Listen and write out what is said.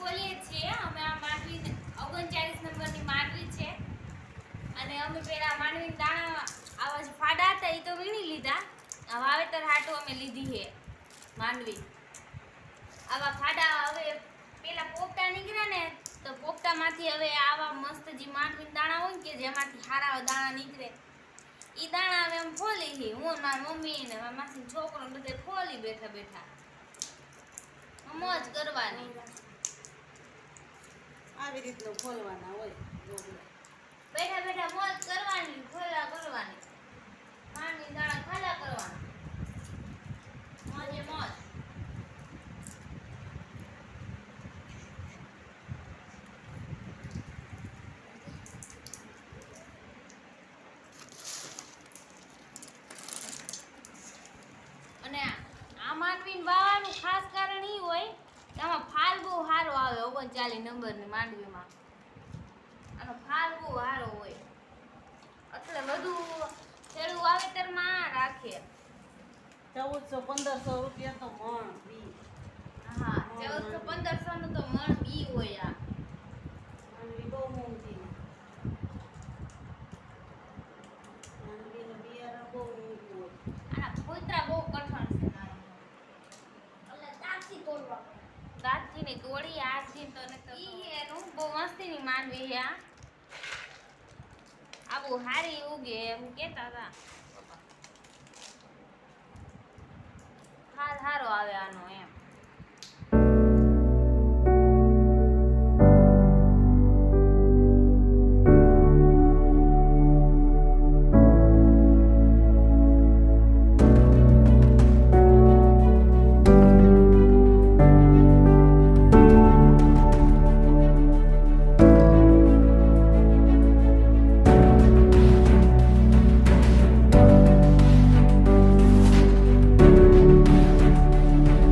બોલીએ છીએ. અમે આ માંડવી ઓગણચાલીસ નંબરની માંડવી છે. અને અમે પેલા માંડવી દાણા આવા જે ફાડા હતા એ તો વીણી લીધા. વાવેતર હાટું અમે લીધી છે માંડવી આવા ફાડા હવે પેલા પોપટા નીકળ્યા ને, તો પોપટામાંથી હવે આવા મસ્ત જે માંડવી દાણા હોય ને કે જેમાંથી સારા દાણા નીકળે. એ દાણા હવે એમ ફોલી છે હું મારી મમ્મી ને મારા માસી છોકરો બધે ફોલી બેઠા બેઠા. મોજ કરવાની. આવી રીતનું ખોલવાના હોય. બેઠા બેઠા મોજ કરવાની ખોલા કરવાની માંડવી દાણા ખાલા કરવાના મોજે મોજ અને આ માંડવીને વાવવાનું ખાસ કારણ ઈ હોય કે આમાં ફાલ બહુ સારો આવે ઓગણચાલીસ નંબરની માંડવીમાં. આનો ફાલ બહુ સારો હોય. એટલે બધું ખેડૂત વાવેતરમાં માં રાખે. ચૌદસો પંદરસો રૂપિયા તો મણ બી. હા ચૌદસો પંદરસો નું તો મણ બી હોય આ માંડવી બહુ મોંઘી માંડવીનું બિયારણ બહુ મોંઘું હોય આના ફોતરા બહુ કઠણ છે એટલે દાંતથી તોડવા દાંતથી ને તોડી આ તો તને તો ઈ એનું બહુ મસ્તીની માંડવી છે આ આબુ હારી ઉગે એમ કેતા હતા. હાલ હારો આવે આનો